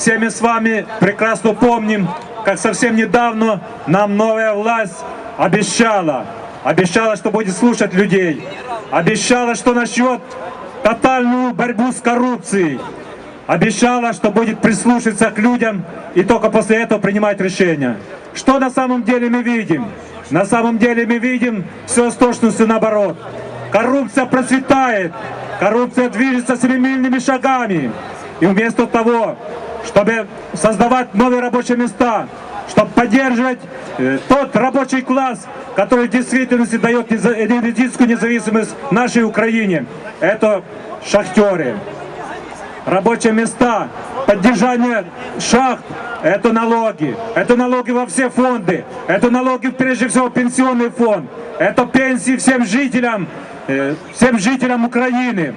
Все мы с вами прекрасно помним, как совсем недавно нам новая власть обещала. Обещала, что будет слушать людей. Обещала, что начнет тотальную борьбу с коррупцией. Обещала, что будет прислушиваться к людям и только после этого принимать решения. Что на самом деле мы видим? На самом деле мы видим все с точностью наоборот. Коррупция процветает, коррупция движется семимильными шагами. И вместо того, чтобы создавать новые рабочие места, чтобы поддерживать э, тот рабочий класс, который в действительности дает энергетическую независимость нашей Украине, это шахтеры рабочие места, поддержание шахт, это налоги. Это налоги во все фонды. Это налоги прежде всего пенсионный фонд. Это пенсии всем жителям, э, всем жителям Украины.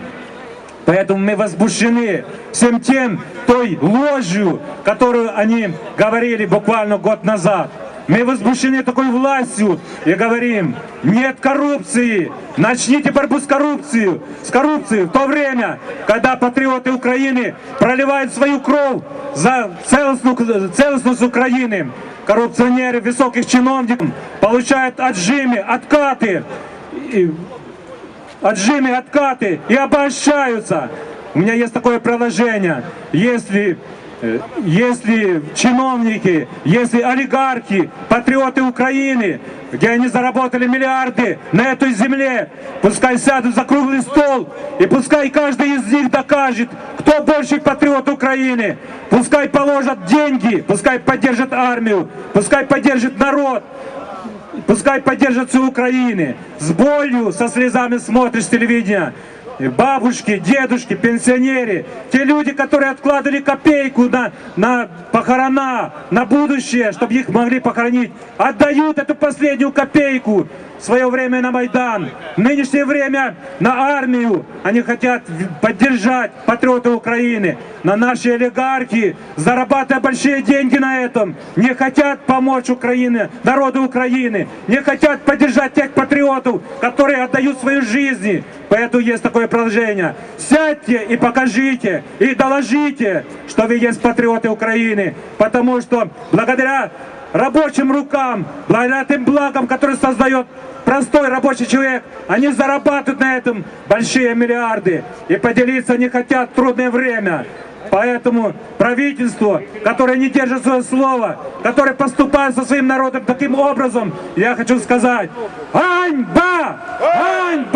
Поэтому мы возмущены всем тем, той ложью, которую они говорили буквально год назад. Мы возмущены такой властью и говорим, нет коррупции, начните борьбу с коррупцией, с коррупцией в то время, когда патриоты Украины проливают свою кровь за целостную- целостность Украины. Коррупционеры высоких чиновников получают отжимы, откаты. Отжимы, откаты и обольщаются. У меня есть такое приложение. Если, э, если чиновники, если олигархи, патриоты Украины, где они заработали миллиарды на этой земле, пускай сядут за круглый стол, и пускай каждый из них докажет, кто больше патриот Украины. Пускай положат деньги, пускай поддержат армию, пускай поддержит народ, Пускай поддержат Украины. С болью, со слезами смотришь телевидение. Бабушки, дедушки, пенсионеры, те люди, которые откладывали копейку на, на похорона, на будущее, чтобы их могли похоронить, отдают эту последнюю копейку свое время на Майдан, в нынешнее время на армию. Они хотят поддержать патриоты Украины. Но наши олигархи, зарабатывая большие деньги на этом, не хотят помочь Украине, народу Украины, не хотят поддержать тех патриотов, которые отдают свои жизни. Поэтому есть такое предложение. Сядьте и покажите, и доложите, что вы есть патриоты Украины. Потому что благодаря рабочим рукам, благодаря тем благам, которые создает простой рабочий человек, они зарабатывают на этом большие миллиарды и поделиться не хотят в трудное время. Поэтому правительство, которое не держит свое слово, которое поступает со своим народом таким образом, я хочу сказать, ганьба! Ганьба!